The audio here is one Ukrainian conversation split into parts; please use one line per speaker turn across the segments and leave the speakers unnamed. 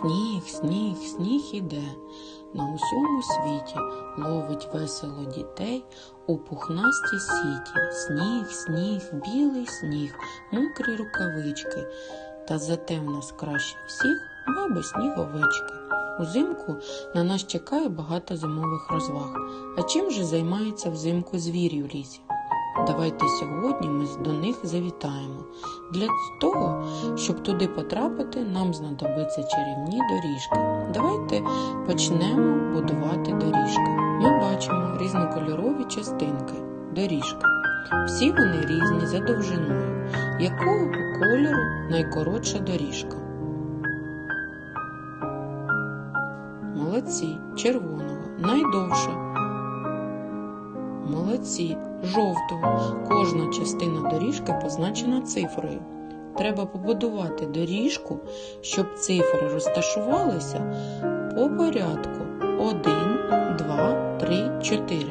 Сніг, сніг, сніг іде. На усьому світі ловить весело дітей у пухнастій сіті. Сніг, сніг, білий сніг, мокрі рукавички. Та зате в нас краще всіх баби сніговички. Узимку на нас чекає багато зимових розваг. А чим же займаються взимку звірі в лісі? Давайте сьогодні ми до них завітаємо. Для того, щоб туди потрапити, нам знадобиться чарівні доріжки. Давайте почнемо будувати доріжки. Ми бачимо різнокольорові частинки доріжки. Всі вони різні за довжиною. Якого кольору найкоротша доріжка? Молодці, червоного, найдовша. Молодці, жовтого. Кожна частина доріжки позначена цифрою. Треба побудувати доріжку, щоб цифри розташувалися по порядку 1, 2, 3, 4.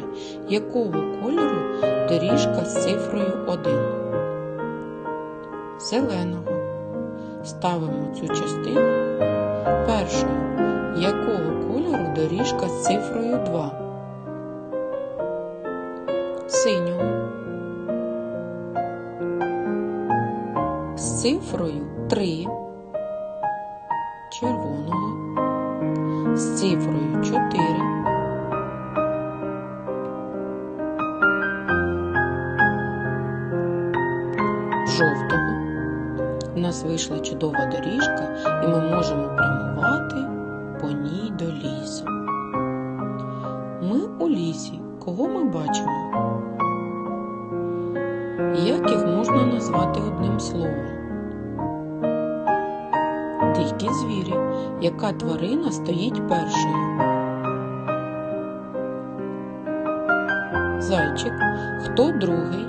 Якого кольору доріжка з цифрою 1? Зеленого. Ставимо цю частину першою. Якого кольору доріжка з цифрою 2? Цифрою 3. Червоного. З цифрою 4. Жовтого. У нас вийшла чудова доріжка, і ми можемо прямувати по ній до лісу. Ми у лісі. Кого ми бачимо? Як їх можна назвати одним словом? Дикі звірі. Яка тварина стоїть першою? Зайчик. Хто другий?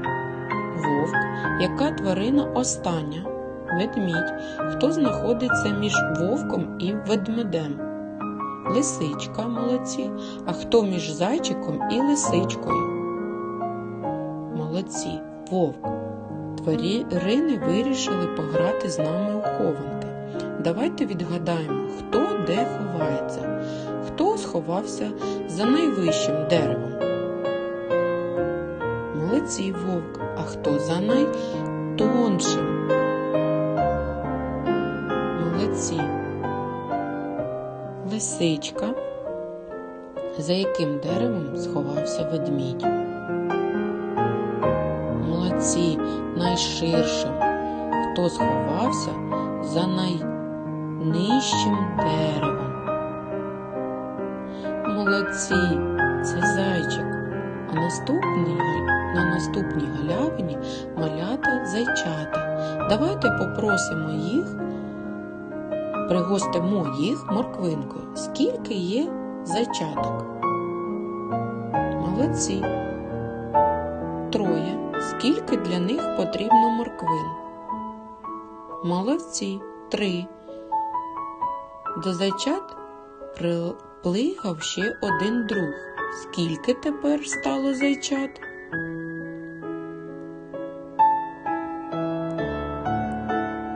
Вовк. Яка тварина остання? Ведмідь. Хто знаходиться між вовком і ведмедем? Лисичка молодці. А хто між зайчиком і лисичкою? Молодці. Вовк. Тварини вирішили пограти з нами у хованки. Давайте відгадаємо, хто де ховається, хто сховався за найвищим деревом. Молодці вовк, а хто за найтоншим? Молодці. Лисичка, за яким деревом сховався ведмідь. Молодці найширшим, хто сховався за найнижчим деревом. Молодці, це зайчик. А наступний, на наступній галявині малята зайчата. Давайте попросимо їх, пригостимо їх морквинкою. Скільки є зайчаток? Молодці. Троє. Скільки для них потрібно морквин? Молодці. Три. До зайчат приплигав ще один друг. Скільки тепер стало зайчат?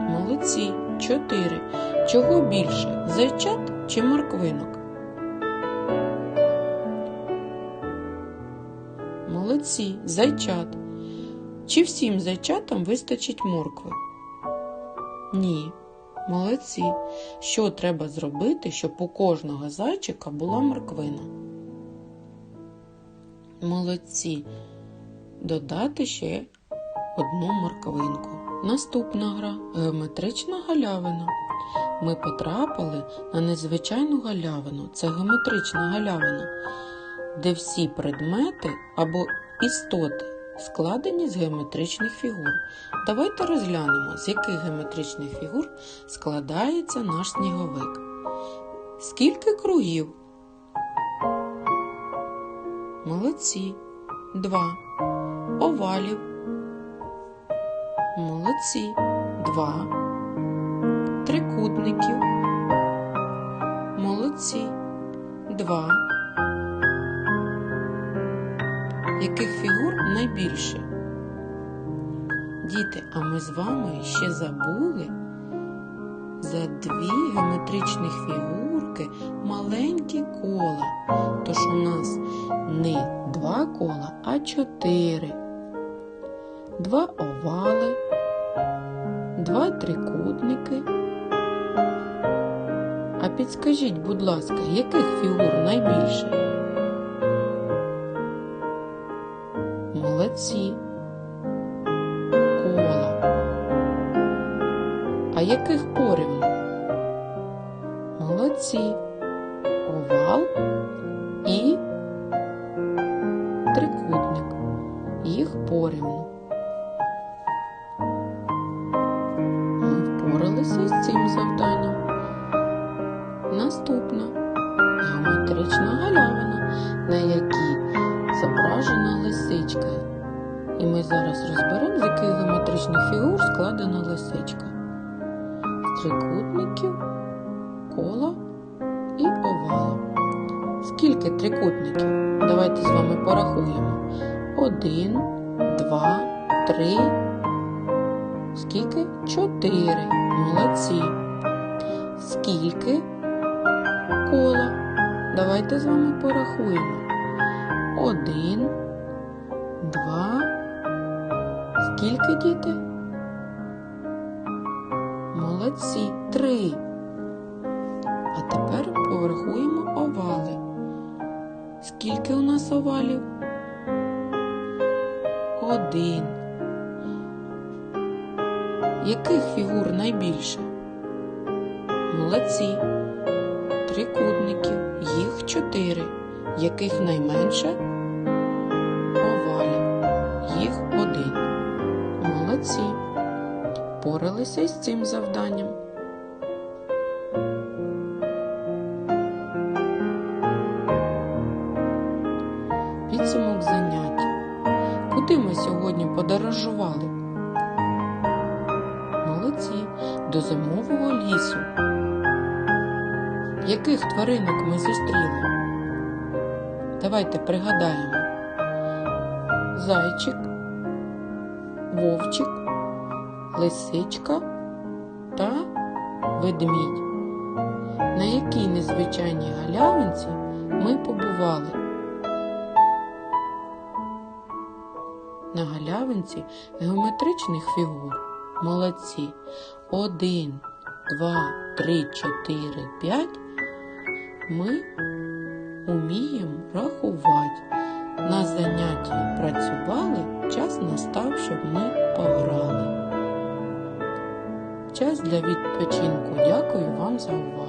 Молодці. Чотири. Чого більше? Зайчат чи морквинок? Молодці, зайчат. Чи всім зайчатам вистачить моркви? Ні. Молодці. Що треба зробити, щоб у кожного зайчика була морквина? Молодці. Додати ще одну морквинку. Наступна гра геометрична галявина. Ми потрапили на незвичайну галявину. Це геометрична галявина, де всі предмети або істоти складені з геометричних фігур. Давайте розглянемо, з яких геометричних фігур складається наш сніговик. Скільки кругів? Молодці. Два. Овалів. Молодці. Два. Трикутників. Молодці. Два. Яких фігур найбільше? Діти, а ми з вами ще забули за дві геометричних фігурки маленькі кола. Тож у нас не два кола, а чотири. Два овали, два трикутники. А підскажіть, будь ласка, яких фігур найбільше? Молодці. Кола. А яких порівну? Молодці. Овал і трикутник. Їх порівну. Ми впоралися з цим завданням. Наступна геометрична галявина, на якій зображена лисичка. І ми зараз розберемо, з яких геометричних фігур складена лисичка. З трикутників, кола і овала. Скільки трикутників? Давайте з вами порахуємо. Один, два, три. Скільки? Чотири. Молодці. Скільки кола? Давайте з вами порахуємо. Один, два. Скільки діти? Молодці. Три. А тепер порахуємо овали. Скільки у нас овалів? Один. Яких фігур найбільше? Молодці. Трикутників. Їх чотири. Яких найменше? Молодці. Поралися із цим завданням. Підсумок заняття. Куди ми сьогодні подорожували? Молодці. До зимового лісу. Яких тваринок ми зустріли? Давайте пригадаємо. Зайчик, вовчик, лисичка та ведмідь. На якій незвичайній галявинці ми побували? На галявинці геометричних фігур. Молодці. Один, два, три, чотири, п'ять. Ми уміємо рахувати. На занятті працювали, час настав, щоб ми пограли. Час для відпочинку. Дякую вам за увагу.